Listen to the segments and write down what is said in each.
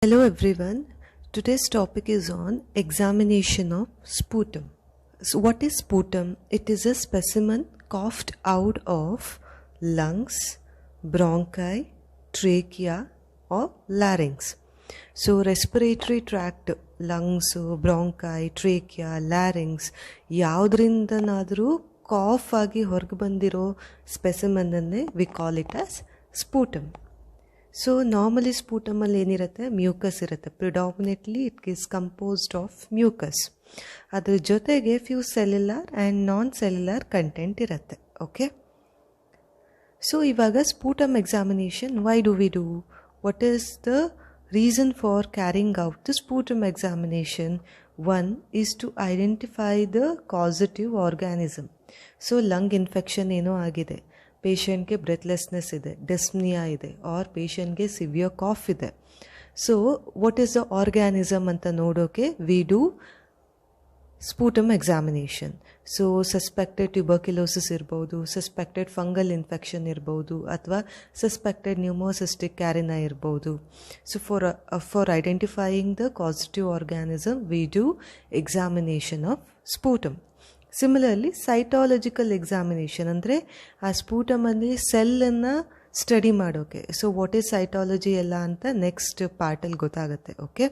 Hello everyone. Today's topic is on examination of sputum. So what is sputum? It is a specimen coughed out of lungs, bronchi, trachea or larynx. So respiratory tract lungs, bronchi, trachea, larynx ಯಾವುದರಿಂದನಾದರೂ cough agi ಹೊರಗೆ ಬಂದಿರೋ ಸ್ಪೆಸಿಮನ್ನನ್ನೇ we call it as sputum. So normally ಸ್ಪೂಟಮಲ್ಲಿ ಏನಿರುತ್ತೆ mucus ಇರುತ್ತೆ predominantly it is composed of mucus ಅದ್ರ ಜೊತೆಗೆ few cellular and non cellular content ಇರುತ್ತೆ okay so ಇವಾಗ sputum examination why do we do what is the reason for carrying out the sputum examination one is to identify the causative organism so lung infection ಏನೋ ಆಗಿದೆ. ಪೇಷಂಟ್ಗೆ breathlessness ಇದೆ dyspnoea ಇದೆ or ಪೇಷಂಟ್ಗೆ severe calf ಇದೆ so what is the organism ಅಂತ ನೋಡೋಕೆ we do sputum examination so suspected tuberculosis ಇರ್ಬೋದು ಸಸ್ಪೆಕ್ಟೆಡ್ ಫಂಗಲ್ ಇನ್ಫೆಕ್ಷನ್ ಇರ್ಬೋದು ಅಥವಾ ಸಸ್ಪೆಕ್ಟೆಡ್ ನ್ಯೂಮೋಸಿಸ್ಟಿಕ್ ಕ್ಯಾರಿನಾ ಇರ್ಬೋದು so for for identifying the causative organism we do examination of sputum similarly cytological examination ಅಂದರೆ ಆ ಸ್ಪೂಟಮಲ್ಲಿ ಸೆಲ್ಲನ್ನು ಸ್ಟಡಿ ಮಾಡೋಕೆ. ಸೊ ವಾಟ್ ಈಸ್ ಸೈಟಾಲಜಿ ಎಲ್ಲ ಅಂತ ನೆಕ್ಸ್ಟ್ ಪಾರ್ಟಲ್ಲಿ ಗೊತ್ತಾಗುತ್ತೆ okay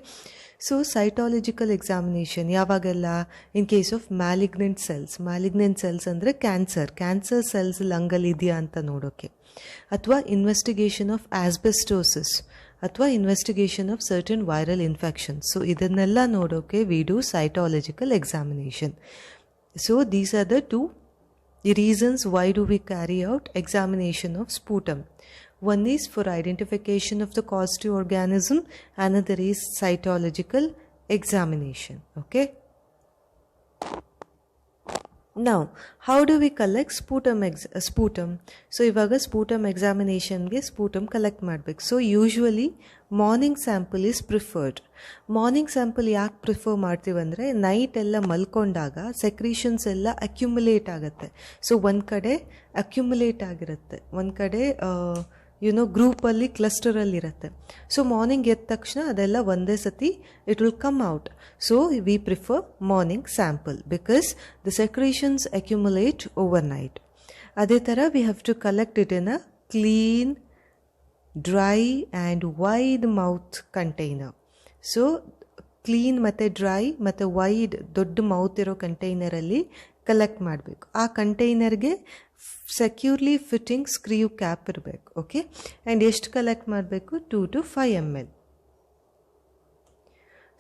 so cytological examination ಯಾವಾಗೆಲ್ಲ? In case of malignant cells malignant cells ಅಂದರೆ ಕ್ಯಾನ್ಸರ್ ಕ್ಯಾನ್ಸರ್ ಸೆಲ್ಸ್ ಲಂಗಲ್ಲಿ ಇದೆಯಾ ಅಂತ ನೋಡೋಕೆ. ಅಥವಾ ಇನ್ವೆಸ್ಟಿಗೇಷನ್ ಆಫ್ ಆಸ್ಬೆಸ್ಟೋಸಿಸ್ ಅಥವಾ investigation of certain viral infection so ಇದನ್ನೆಲ್ಲ ನೋಡೋಕೆ we do cytological examination So these are the two reasons why do we carry out examination of sputum. One is for identification of the causative organism, another is cytological examination. Okay. Now how do we collect sputum ex sputum so ಇವಾಗ sputum ಎಕ್ಸಾಮಿನೇಷನ್ಗೆ sputum collect ಮಾಡಬೇಕು. So usually morning sample is preferred morning sample ಯಾಕೆ prefer ಮಾಡ್ತೀವಂದರೆ night ಎಲ್ಲ ಮಲ್ಕೊಂಡಾಗ secretions ಎಲ್ಲ accumulate ಆಗುತ್ತೆ. So ಒಂದು ಕಡೆ ಅಕ್ಯುಮುಲೇಟ್ ಆಗಿರುತ್ತೆ. ಒಂದು ಕಡೆ ಯುನೋ ಗ್ರೂಪಲ್ಲಿ ಕ್ಲಸ್ಟರಲ್ಲಿ ಇರುತ್ತೆ. ಸೊ ಮಾರ್ನಿಂಗ್ ಎದ್ದ ತಕ್ಷಣ ಅದೆಲ್ಲ ಒಂದೇ ಸತಿ it will come out so we prefer morning sample because the secretions accumulate overnight ಅದೇ ಥರ we have to collect it in a clean dry and wide mouth container so clean ಮತ್ತು dry ಮತ್ತು wide ದೊಡ್ಡ mouth ಇರೋ ಕಂಟೈನರಲ್ಲಿ collect ಮಾಡಬೇಕು. ಆ ಕಂಟೈನರ್ಗೆ ಸೆಕ್ಯೂರ್ಲಿ ಫಿಟ್ಟಿಂಗ್ ಸ್ಕ್ರೀವ್ ಕ್ಯಾಪ್ ಇರಬೇಕು ಓಕೆ ಆ್ಯಂಡ್ ಎಷ್ಟು ಕಲೆಕ್ಟ್ ಮಾಡಬೇಕು? Two to five M L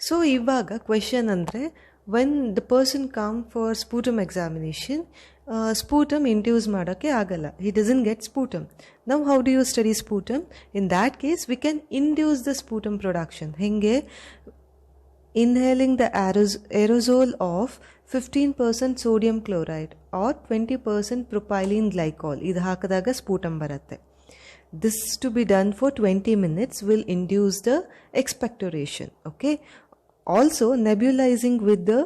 so ಇವಾಗ ಕ್ವೆಶನ್ ಅಂದರೆ when the person come for sputum examination sputum induce ಮಾಡೋಕ್ಕೆ ಆಗಲ್ಲ. ಹಿ ಡಸನ್ ಗೆಟ್ ಸ್ಪೂಟಮ್ ನಾವು how do you study sputum in that case we can induce the sputum production ಹೇಗೆ? inhaling the aeros- aerosol of 15% sodium chloride or 20% propylene glycol ಇದು ಹಾಕಿದಾಗ ಸ್ಫೂಟಮ್ ಬರುತ್ತೆ this to be done for 20 minutes will induce the expectoration okay also nebulizing with the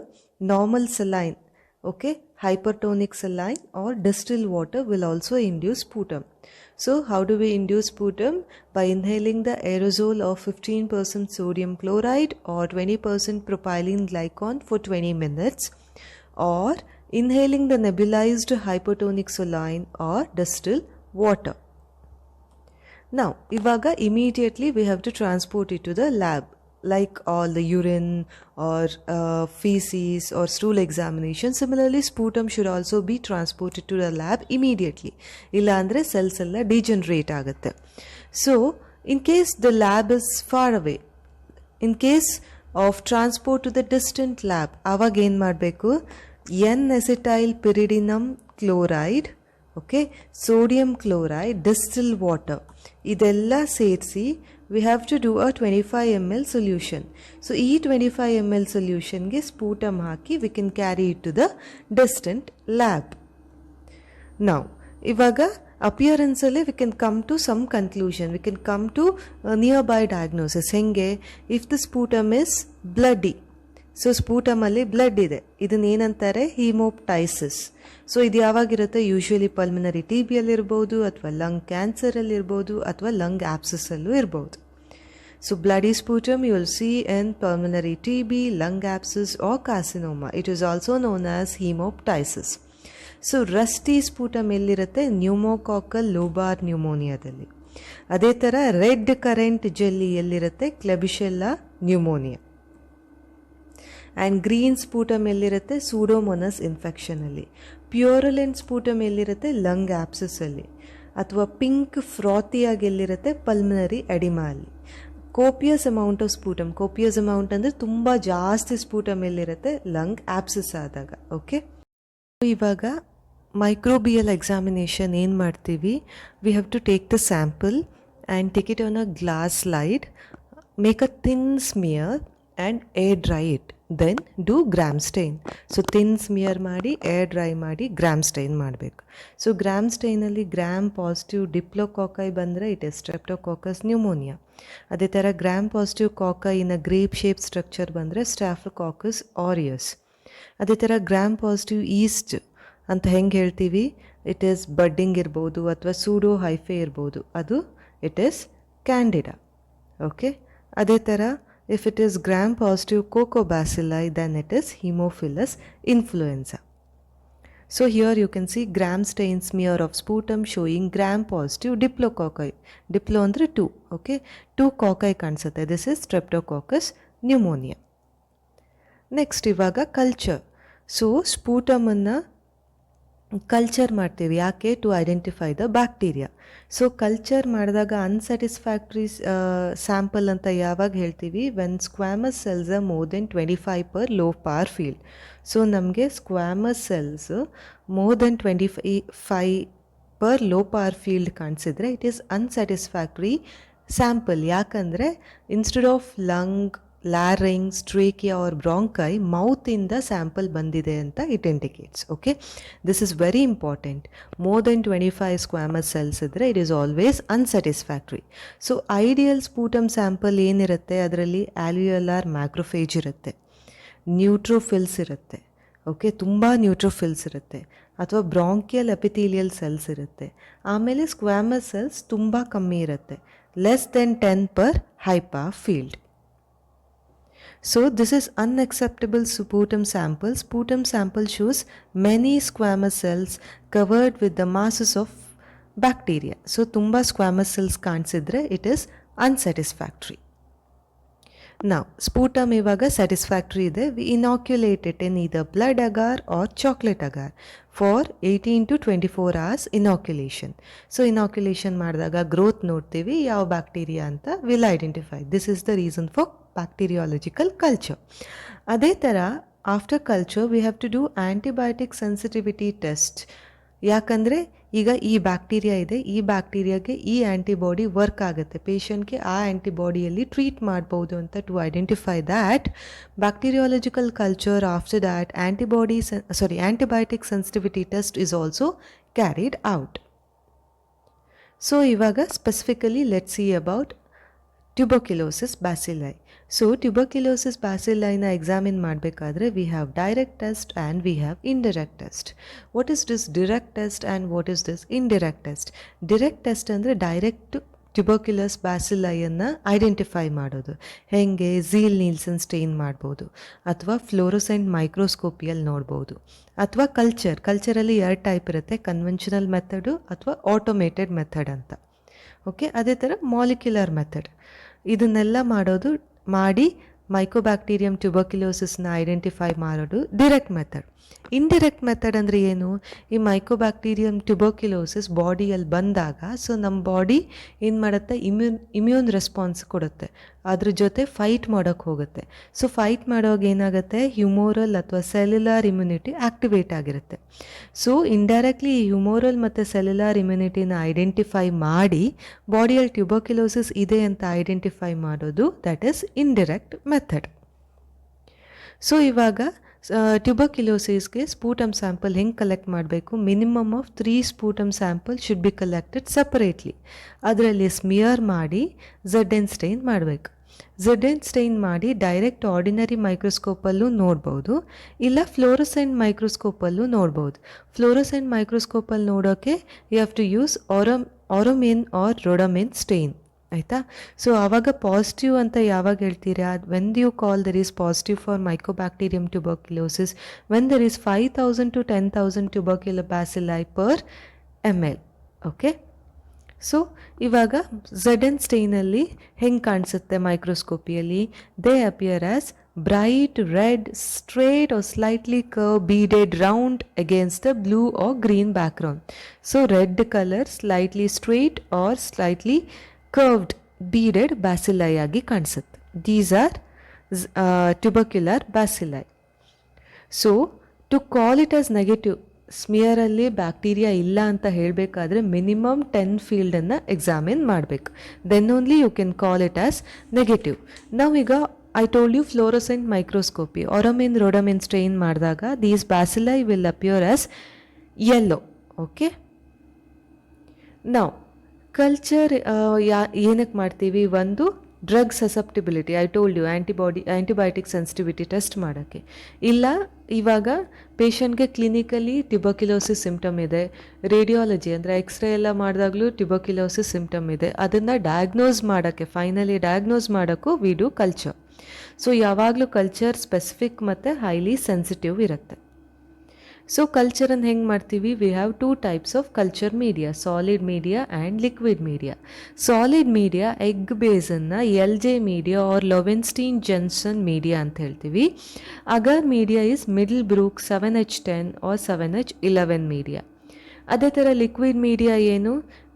normal saline okay hypertonic saline or distilled water will also induce sputum. So how do we induce sputum? By inhaling the aerosol of 15% sodium chloride or 20% propylene glycol for 20 minutes or inhaling the nebulized hypertonic saline or distilled water. Now, ivaga immediately we have to transport it to the lab, like all the urine or uh, feces or stool examination. Similarly, sputum should also be transported to the lab immediately. ಇಲ್ಲಾಂದರೆ cells ಎಲ್ಲ degenerate ಆಗುತ್ತೆ so in case the lab is far away in case of transport to the distant lab ಆವಾಗ ಏನು ಮಾಡಬೇಕು N acetyl pyridinium chloride okay sodium chloride distil water ಇದೆಲ್ಲ ಸೇರಿಸಿ we have to do a twenty five M L solution so ಈ twenty five M L ಸೊಲ್ಯೂಷನ್ಗೆ sputum hockey we can carry it to the distant lab ನಾವು ಇವಾಗ ಅಪಿಯರೆನ್ಸಲ್ಲಿ we can come to some conclusion we can come to nearby diagnosis ಹೆಂಗೆ if the sputum is bloody so ಸ್ಪೂಟಮಲ್ಲಿ blood ಇದೆ. ಇದನ್ನ ಏನಂತಾರೆ? ಹೀಮೋಪ್ಟೈಸಿಸ್ so ಇದು ಯಾವಾಗಿರುತ್ತೆ? Usually ಪಲ್ಮಿನರಿ T ಬಿಯಲ್ಲಿ ಇರ್ಬೋದು, ಅಥವಾ lung ಕ್ಯಾನ್ಸರಲ್ಲಿ ಇರ್ಬೋದು, ಅಥವಾ ಲಂಗ್ ಆ್ಯಪ್ಸಸ್ಸಲ್ಲೂ ಇರ್ಬೋದು. So bloody sputum you will see see in T B lung abscess or carcinoma it is also known as haemoptysis so rusty sputum ಎಲ್ಲಿರುತ್ತೆ? ನ್ಯೂಮೋಕಾಕಲ್ ಲೋಬಾರ್ ನ್ಯೂಮೋನಿಯಾದಲ್ಲಿ ಅದೇ ಥರ ರೆಡ್ ಕರೆಂಟ್ ಜೆಲ್ಲಿ ಎಲ್ಲಿರುತ್ತೆ? Klebsiella pneumonia and green sputum ಎಲ್ಲಿರುತ್ತೆ ಸೂಡೋಮೊನಸ್ ಇನ್ಫೆಕ್ಷನಲ್ಲಿ ಪ್ಯೂರಲೆನ್ sputum ಎಲ್ಲಿರುತ್ತೆ lung ಆ್ಯಪ್ಸಸ್ಸಲ್ಲಿ ಅಥವಾ pink ಫ್ರಾತಿಯಾಗಿ ಎಲ್ಲಿರುತ್ತೆ pulmonary oedema ಅಲ್ಲಿ copious amount of sputum copious amount ಅಂದರೆ ತುಂಬ ಜಾಸ್ತಿ ಸ್ಪೂಟಮ್ ಎಲ್ಲಿರುತ್ತೆ ಲಂಗ್ ಆ್ಯಪ್ಸಸ್ ಆದಾಗ ಓಕೆ ಇವಾಗ ಮೈಕ್ರೋಬಿಯಲ್ ಎಕ್ಸಾಮಿನೇಷನ್ ಏನು ಮಾಡ್ತೀವಿ we have to take the sample and take it on a glass slide make a thin smear and air dry it then do gram stain so thin smear ಮಾಡಿ air dry ಮಾಡಿ gram stain ಮಾಡಬೇಕು. So gram ಸ್ಟೈನಲ್ಲಿ gram positive diplococci ಬಂದರೆ it is streptococcus pneumonia ಅದೇ ಥರ gram positive cocci in a grape shape structure ಬಂದರೆ staphylococcus aureus ಅದೇ ಥರ ಗ್ರಾಮ್ ಪಾಸಿಟಿವ್ ಈಸ್ಟ್ ಅಂತ ಹೆಂಗೆ ಹೇಳ್ತೀವಿ? ಇಟ್ ಈಸ್ ಬಡ್ಡಿಂಗ್ ಇರ್ಬೋದು ಅಥವಾ ಸೂಡೋ ಹೈಫೆ ಇರ್ಬೋದು. ಅದು ಇಟ್ ಈಸ್ ಕ್ಯಾಂಡಿಡಾ ಓಕೆ ಅದೇ ಥರ if it is gram positive coccobacilli then it is haemophilus influenzae so here you can see gram stain smear of sputum showing gram positive diplococci diplo ಅಂದರೆ two okay two ಕಾಕೈ ಕಾಣಿಸುತ್ತೆ this is streptococcus pneumoniae next ಇವಾಗ culture so ಸ್ಪೂಟಮನ್ನು culture ಮಾಡ್ತೀವಿ. ಯಾಕೆ? To identify the bacteria so culture ಮಾಡಿದಾಗ unsatisfactory sample ಅಂತ ಯಾವಾಗ ಹೇಳ್ತೀವಿ? When squamous cells uh more than twenty five per low power field so ನಮಗೆ squamous cells more than twenty five five per low power field ಕಾಣಿಸಿದ್ರೆ it is unsatisfactory sample ಯಾಕಂದರೆ instead of lung larynx trachea or bronchi ಮೌತಿಂದ sample ಬಂದಿದೆ ಅಂತ it indicates okay this is very important more than twenty five squamous cells ಇದ್ದರೆ it is always unsatisfactory so ideal sputum sample ಏನಿರುತ್ತೆ ಅದರಲ್ಲಿ alveolar macrophage ಇರುತ್ತೆ neutrophils ಇರುತ್ತೆ okay ತುಂಬ neutrophils ಇರುತ್ತೆ ಅಥವಾ ಬ್ರಾಂಕಿಯಲ್ ಎಪಿಥೀಲಿಯಲ್ ಸೆಲ್ಸ್ ಇರುತ್ತೆ ಆಮೇಲೆ ಸ್ಕ್ವಾಮಸ್ ಸೆಲ್ಸ್ ತುಂಬ ಕಮ್ಮಿ ಇರುತ್ತೆ less than ten per high power field So this is unacceptable sputum sample. Sputum sample shows many squamous cells covered with the masses of bacteria. So ತುಂಬ squamous cells ಕಾಣಿಸಿದ್ರೆ it is unsatisfactory. Now, sputum ಇವಾಗ satisfactory ಇದೆ we inoculate it in either blood agar or chocolate agar for 18 to 24 hours inoculation. So inoculation ಮಾಡಿದಾಗ growth ನೋಡ್ತೀವಿ ಯಾವ bacteria ಅಂತ will identify this is the reason for bacteriological culture ಅದೇ ಥರ after culture we have to do antibiotic sensitivity test ಯಾಕಂದರೆ, ಈಗ ಈ bacteria ಇದೆ, ಈ ಬ್ಯಾಕ್ಟೀರಿಯಾಗೆ ಈ ಆ್ಯಂಟಿಬಾಡಿ ವರ್ಕ್ ಆಗುತ್ತೆ. ಪೇಷಂಟ್ಗೆ ಆ ಆ್ಯಂಟಿಬಾಡಿಯಲ್ಲಿ ಟ್ರೀಟ್ ಮಾಡ್ಬೋದು ಅಂತ to identify that bacteriological culture after that antibody sorry antibiotic sensitivity test is also carried out so ಇವಾಗ specifically let see about tuberculosis bacilli so tuberculosis ಬ್ಯಾಸಿಲೈನ examine ಮಾಡಬೇಕಾದ್ರೆ we have direct test and we have indirect test what is this direct test and what is this indirect test direct test ಅಂದರೆ direct tuberculous ಬ್ಯಾಸಿಲೈಯನ್ನು identify ಮಾಡೋದು. ಹೇಗೆ zeal ನೀಲ್ಸನ್ stain ಮಾಡ್ಬೋದು ಅಥವಾ fluorescent ಮೈಕ್ರೋಸ್ಕೋಪಿಯಲ್ಲಿ ನೋಡ್ಬೋದು ಅಥವಾ culture ಕಲ್ಚರಲ್ಲಿ ಎರಡು ಟೈಪ್ ಇರುತ್ತೆ ಕನ್ವೆನ್ಷನಲ್ ಮೆಥಡು ಅಥವಾ ಆಟೋಮೇಟೆಡ್ ಮೆಥಡ್ ಅಂತ. ಓಕೆ ಅದೇ ಥರ ಮಾಲಿಕ್ಯುಲರ್ ಮೆಥಡ್ ಇದನ್ನೆಲ್ಲ ಮಾಡೋದು ಮಾಡಿ ಮೈಕೋಬ್ಯಾಕ್ಟೀರಿಯಂ ಟ್ಯೂಬರ್ಕ್ಯುಲೋಸಿಸ್ನ ಐಡೆಂಟಿಫೈ ಮಾಡೋದು ಡಿರೆಕ್ಟ್ ಮೆಥಡ್ ಇಂಡಿರೆಕ್ಟ್ ಮೆಥಡ್ ಅಂದರೆ ಏನು? ಈ ಮೈಕೋಬ್ಯಾಕ್ಟೀರಿಯಂ ಟ್ಯೂಬರ್ಕ್ಯುಲೋಸಿಸ್ ಬಾಡಿಯಲ್ಲಿ ಬಂದಾಗ ಸೊ ನಮ್ಮ ಬಾಡಿ ಏನು ಮಾಡುತ್ತೆ? ಇಮ್ಯೂನ್ ಇಮ್ಯೂನ್ ರೆಸ್ಪಾನ್ಸ್ ಕೊಡುತ್ತೆ. ಅದ್ರ ಜೊತೆ ಫೈಟ್ ಮಾಡೋಕ್ಕೆ ಹೋಗುತ್ತೆ. ಸೊ ಫೈಟ್ ಮಾಡೋವಾಗ ಏನಾಗುತ್ತೆ? ಹ್ಯೂಮೋರಲ್ ಅಥವಾ ಸೆಲ್ಯುಲಾರ್ ಇಮ್ಯುನಿಟಿ ಆ್ಯಕ್ಟಿವೇಟ್ ಆಗಿರುತ್ತೆ. ಸೊ ಇಂಡೈರೆಕ್ಟ್ಲಿ ಈ ಹ್ಯೂಮೋರಲ್ ಮತ್ತು ಸೆಲ್ಯುಲಾರ್ ಇಮ್ಯುನಿಟಿನ ಐಡೆಂಟಿಫೈ ಮಾಡಿ ಬಾಡಿಯಲ್ಲಿ ಟ್ಯೂಬರ್ಕ್ಯುಲೋಸಿಸ್ ಇದೆ ಅಂತ ಐಡೆಂಟಿಫೈ ಮಾಡೋದು that is indirect method so ಇವಾಗ ಟ್ಯೂಬರ್ಕ್ಯುಲೋಸಿಸ್ಗೆ ಸ್ಪೂಟಮ್ ಸ್ಯಾಂಪಲ್ ಹೆಂಗೆ ಕಲೆಕ್ಟ್ ಮಾಡಬೇಕು? Minimum of three sputum sample should be collected separately ಅದರಲ್ಲಿ ಸ್ಮಿಯರ್ ಮಾಡಿ ಝಡ್ಡೆನ್ ಸ್ಟೈನ್ ಮಾಡಬೇಕು. ಎನ್ ಸ್ಟೈನ್ ಮಾಡಿ ಡೈರೆಕ್ಟ್ ಆರ್ಡಿನರಿ ಮೈಕ್ರೋಸ್ಕೋಪಲ್ಲೂ ನೋಡ್ಬೋದು. ಇಲ್ಲ ಫ್ಲೋರೋಸೆಂಟ್ ಮೈಕ್ರೋಸ್ಕೋಪಲ್ಲೂ ನೋಡ್ಬೋದು. ಫ್ಲೋರೋಸೆಂಟ್ ಮೈಕ್ರೋಸ್ಕೋಪಲ್ಲಿ ನೋಡೋಕ್ಕೆ you have to use ಆರೋಮ್ auramine or rhodamine stain ಆಯಿತಾ? ಸೊ ಆವಾಗ ಪಾಸಿಟಿವ್ ಅಂತ ಯಾವಾಗ ಹೇಳ್ತೀರಾ? When you call there is positive for mycobacterium tuberculosis when there is five thousand to ten thousand tuberculo bacilli per M L okay so ಇವಾಗ Z N ಸ್ಟೈನಲ್ಲಿ ಹೆಂಗೆ ಕಾಣಿಸುತ್ತೆ ಮೈಕ್ರೋಸ್ಕೋಪಿಯಲ್ಲಿ they appear as bright red straight or slightly curve beaded, round against the blue or green background. So, red color slightly straight or slightly curved beaded bacilli ಆಗಿ ಕಾಣಿಸುತ್ತೆ. These are tubercular bacilli so to call it as negative ಸ್ಮಿಯರಲ್ಲಿ bacteria ಇಲ್ಲ ಅಂತ ಹೇಳಬೇಕಾದ್ರೆ minimum ten ಫೀಲ್ಡನ್ನು examine ಮಾಡಬೇಕು. Then only you can call it as negative ನಾವೀಗ I told you fluorescent microscopy auramine rhodamine stain ಮಾಡಿದಾಗ these bacilli will appear as yellow okay ನಾವು culture ಯಾ ಏನಕ್ಕೆ ಮಾಡ್ತೀವಿ? ಒಂದು drug susceptibility I told you antibody antibiotic sensitivity test ಮಾಡೋಕ್ಕೆ. ಇಲ್ಲ, ಇವಾಗ ಪೇಷಂಟ್ಗೆ ಕ್ಲಿನಿಕಲಿ ಟ್ಯುಬಕ್ಯುಲೋಸಿಸ್ ಸಿಮ್ಟಮ್ ಇದೆ. ರೇಡಿಯಾಲಜಿ ಅಂದರೆ ಎಕ್ಸ್ರೇ ಎಲ್ಲ ಮಾಡಿದಾಗಲೂ ಟ್ಯುಬಕ್ಯುಲೋಸಿಸ್ ಸಿಮ್ಟಮ್ ಇದೆ. ಅದನ್ನು ಡಯಾಗ್ನೋಸ್ ಮಾಡೋಕ್ಕೆ ಫೈನಲಿ ಡಯಾಗ್ನೋಸ್ ಮಾಡೋಕ್ಕೂ ವಿ ಡೂ ಕಲ್ಚರ್ ಸೊ ಯಾವಾಗಲೂ ಕಲ್ಚರ್ ಸ್ಪೆಸಿಫಿಕ್ ಮತ್ತು ಹೈಲಿ ಸೆನ್ಸಿಟಿವ್ ಇರುತ್ತೆ. ಸೊ ಕಲ್ಚರನ್ನು ಹೆಂಗೆ ಮಾಡ್ತೀವಿ we have two types of culture media solid media and liquid media solid media egg ಬೇಸನ್ನು L J media or Lowenstein Jensen media ಅಂತ ಹೇಳ್ತೀವಿ agar media is Middlebrook seven H ten or seven H eleven media ಅದೇ ಥರ liquid media ಏನು?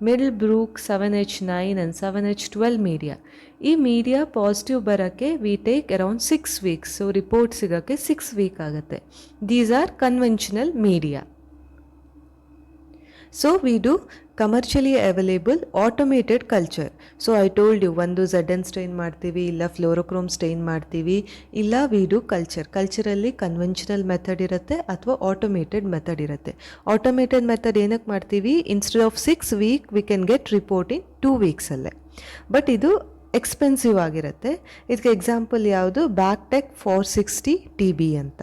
Middlebrook seven H nine and seven H twelve media ಈ media positive ಬರೋಕ್ಕೆ we take around six weeks so report ಸಿಗೋಕ್ಕೆ six week ಆಗುತ್ತೆ. These are conventional media so we do commercially available automated culture so I told you ಒಂದು Z N stain ಮಾಡ್ತೀವಿ, ಇಲ್ಲ fluorochrome stain ಮಾಡ್ತೀವಿ, ಇಲ್ಲ we do culture ಕಲ್ಚರಲ್ಲಿ conventional method ಇರುತ್ತೆ ಅಥವಾ ಆಟೋಮೇಟೆಡ್ ಮೆಥಡ್ ಇರುತ್ತೆ. ಆಟೋಮೇಟೆಡ್ ಮೆಥಡ್ ಏನಕ್ಕೆ ಮಾಡ್ತೀವಿ? Instead of six week we can get report in two ವೀಕ್ಸಲ್ಲೇ but ಇದು ಎಕ್ಸ್ಪೆನ್ಸಿವ್ ಆಗಿರುತ್ತೆ. ಇದಕ್ಕೆ ಎಕ್ಸಾಂಪಲ್ ಯಾವುದು? BACTEC four sixty T B ಅಂತ.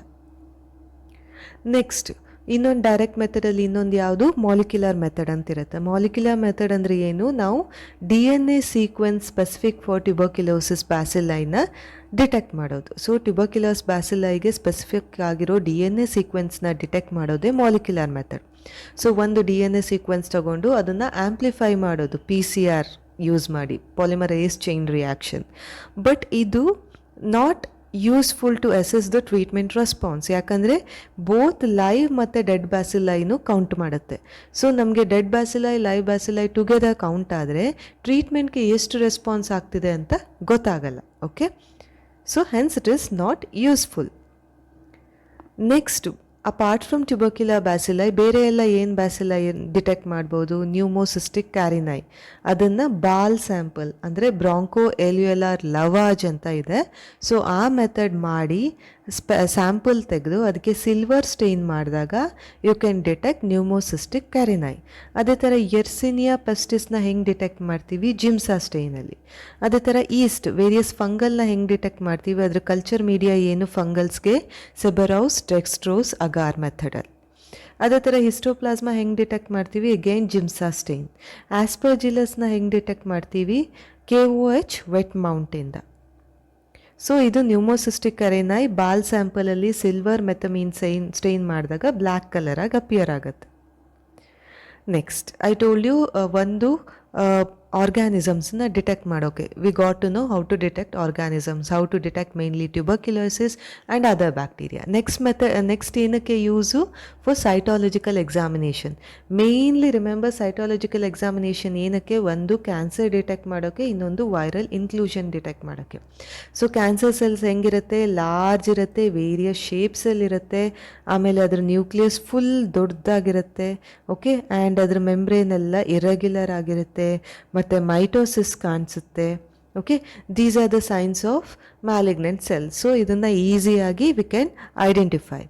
ನೆಕ್ಸ್ಟ್ ಇನ್ನೊಂದು ಡೈರೆಕ್ಟ್ ಮೆಥಡಲ್ಲಿ ಇನ್ನೊಂದು ಯಾವುದು? ಮಾಲಿಕ್ಯುಲರ್ ಮೆಥಡ್ ಅಂತಿರುತ್ತೆ. ಮಾಲಿಕ್ಯುಲರ್ ಮೆಥಡ್ ಅಂದರೆ ಏನು? ನಾವು D N A sequence specific for tuberculosis ಬ್ಯಾಸಿಲೈನ detect ಮಾಡೋದು. ಸೊ ಟ್ಯುಬರ್ಕ್ಯುಲೋಸ್ ಬ್ಯಾಸಿಲೈಗೆ ಸ್ಪೆಸಿಫಿಕ್ ಆಗಿರೋ ಡಿ ಎನ್ ಎ ಸೀಕ್ವೆನ್ಸ್ನ ಡಿಟೆಕ್ಟ್ ಮಾಡೋದೇ ಮಾಲಿಕ್ಯುಲರ್ ಮೆಥಡ್ ಸೊ ಒಂದು ಡಿ ಎನ್ ಎ ಸೀಕ್ವೆನ್ಸ್ ತಗೊಂಡು ಅದನ್ನು ಆ್ಯಂಪ್ಲಿಫೈ ಮಾಡೋದು ಪಿ ಸಿ ಆರ್ ಯೂಸ್ ಮಾಡಿ ಪಾಲಿಮರೈಸ್ ಚೈನ್ ರಿಯಾಕ್ಷನ್ ಬಟ್ ಇದು not useful to assess the treatment response ಯಾಕಂದರೆ ಬೋತ್ ಲೈವ್ ಮತ್ತು ಡೆಡ್ ಬ್ಯಾಸಿಲೈನು ಕೌಂಟ್ ಮಾಡುತ್ತೆ. ಸೊ ನಮಗೆ dead bacilli live bacilli together count ಆದರೆ ಟ್ರೀಟ್ಮೆಂಟ್ಗೆ ಎಷ್ಟು ರೆಸ್ಪಾನ್ಸ್ ಆಗ್ತಿದೆ ಅಂತ ಗೊತ್ತಾಗಲ್ಲ. Okay so hence it is not useful next apart from tubercular bacilli ಬೇರೆ ಎಲ್ಲ ಏನು ಬ್ಯಾಸಿಲೈ ಡಿಟೆಕ್ಟ್ ಮಾಡ್ಬೋದು? ನ್ಯೂಮೋಸಿಸ್ಟಿಕ್ ಕ್ಯಾರಿನೈ ಅದನ್ನು ಬಾಲ್ ಸ್ಯಾಂಪಲ್ ಅಂದರೆ ಬ್ರಾಂಕೋ ಎಲ್ಯುಎಲಾರ್ ಲವಾಜ್ ಅಂತ ಇದೆ. ಸೊ ಆ ಮೆಥಡ್ ಮಾಡಿ ಸ್ಪ, ಸ್ಯಾಂಪಲ್ ತೆಗೆದು ಅದಕ್ಕೆ ಸಿಲ್ವರ್ ಸ್ಟೇನ್ ಮಾಡಿದಾಗ you can detect pneumocystis carinii ಅದೇ ಥರ ಎರ್ಸಿನಿಯಾ ಪೆಸ್ಟಿಸ್ನ ಹೆಂಗೆ ಡಿಟೆಕ್ಟ್ ಮಾಡ್ತೀವಿ? ಜಿಮ್ಸಾ ಸ್ಟೇನಲ್ಲಿ. ಅದೇ ಥರ ಈಸ್ಟ್, ವೇರಿಯಸ್ ಫಂಗಲ್ನ ಹೆಂಗೆ ಡಿಟೆಕ್ಟ್ ಮಾಡ್ತೀವಿ? ಅದರ ಕಲ್ಚರ್ ಮೀಡಿಯಾ ಏನು ಫಂಗಲ್ಸ್ಗೆ? ಸೆಬರೌಸ್ ಟೆಕ್ಸ್ಟ್ರೋಸ್ ಅಗಾರ್ ಮೆಥಡಲ್ಲಿ ಅದೇ ಥರ ಹಿಸ್ಟೋಪ್ಲಾಸ್ಮಾ ಹೆಂಗೆ ಡಿಟೆಕ್ಟ್ ಮಾಡ್ತೀವಿ? Again ಜಿಮ್ಸಾ stain. ಆಸ್ಪರ್ಜಿಲಸ್ನ ಹೆಂಗೆ ಡಿಟೆಕ್ಟ್ ಮಾಡ್ತೀವಿ? ಕೆ ಓ ಎಚ್ ವೆಟ್ ಮೌಂಟಿಂದ. ಸೊ ಇದು ನ್ಯೂಮೋಸಿಸ್ಟಿಕ್ ಕರೆನಾಯಿ ಬಾಲ್ ಸ್ಯಾಂಪಲಲ್ಲಿ ಸಿಲ್ವರ್ ಮೆಥಮೀನ್ ಸೈನ್ ಸ್ಟೈನ್ ಮಾಡಿದಾಗ ಬ್ಲ್ಯಾಕ್ ಕಲರಾಗಿ ಅಪಿಯರ್ ಆಗುತ್ತೆ. ನೆಕ್ಸ್ಟ್ ಐ ಟೋಲ್ಡ್ ಯು ಒಂದು ಆರ್ಗ್ಯಾನಿಸಮ್ಸ್ನ ಡಿಟೆಕ್ಟ್ ಮಾಡೋಕೆ. We got to know how to detect organisms how to detect mainly tuberculosis and other bacteria next ಮೆಥ next ಏನಕ್ಕೆ use for cytological examination mainly remember cytological examination ಏನಕ್ಕೆ? ಒಂದು cancer detect ಮಾಡೋಕ್ಕೆ ಇನ್ನೊಂದು viral inclusion detect ಮಾಡೋಕ್ಕೆ so cancer cells ಹೆಂಗಿರುತ್ತೆ? Large ಇರುತ್ತೆ various ಶೇಪ್ಸಲ್ಲಿರುತ್ತೆ ಆಮೇಲೆ ಅದ್ರ ನ್ಯೂಕ್ಲಿಯಸ್ ಫುಲ್ ದೊಡ್ಡದಾಗಿರುತ್ತೆ. ಓಕೆ ಆ್ಯಂಡ್ ಅದ್ರ ಎಲ್ಲ ಇರೆಗ್ಯುಲರ್ ಆಗಿರುತ್ತೆ. ಮತ್ತು ಮೈಟೋಸಿಸ್ ಕಾಣಿಸುತ್ತೆ. Okay these are the signs of malignant cells so ಇದನ್ನು ಈಸಿಯಾಗಿ we can identify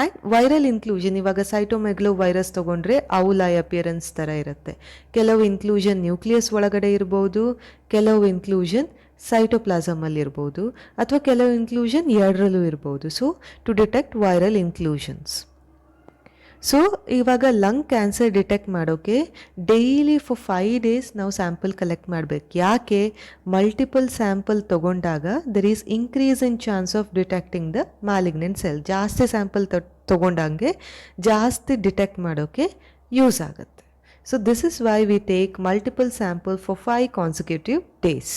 and viral inclusion ಇವಾಗ ಸೈಟೋಮೆಗ್ಲೋ ವೈರಸ್ ತೊಗೊಂಡ್ರೆ ಔಲಾಯ್ ಅಪಿಯರೆನ್ಸ್ ಥರ ಇರುತ್ತೆ. ಕೆಲವು ಇನ್ಕ್ಲೂಷನ್ ನ್ಯೂಕ್ಲಿಯಸ್ ಒಳಗಡೆ ಇರ್ಬೋದು, ಕೆಲವು ಇನ್ಕ್ಲೂಷನ್ ಸೈಟೋಪ್ಲಾಸಮಲ್ಲಿ ಇರ್ಬೋದು, ಅಥವಾ ಕೆಲವು ಇನ್ಕ್ಲೂಷನ್ ಎರಡರಲ್ಲೂ ಇರ್ಬೋದು. So to detect viral inclusions so ಇವಾಗ ಲಂಗ್ ಕ್ಯಾನ್ಸರ್ ಡಿಟೆಕ್ಟ್ ಮಾಡೋಕ್ಕೆ ಡೈಲಿ ಫಾರ್ ಫೈವ್ ಡೇಸ್ ನಾವು ಸ್ಯಾಂಪಲ್ ಕಲೆಕ್ಟ್ ಮಾಡಬೇಕು. ಯಾಕೆ? ಮಲ್ಟಿಪಲ್ ಸ್ಯಾಂಪಲ್ ತೊಗೊಂಡಾಗ there is increase in chance of detecting the malignant cell ಜಾಸ್ತಿ ಸ್ಯಾಂಪಲ್ ತೊಗೊಂಡಂಗೆ ಜಾಸ್ತಿ ಡಿಟೆಕ್ಟ್ ಮಾಡೋಕ್ಕೆ ಯೂಸ್ ಆಗುತ್ತೆ. So this is why we take multiple sample for five consecutive days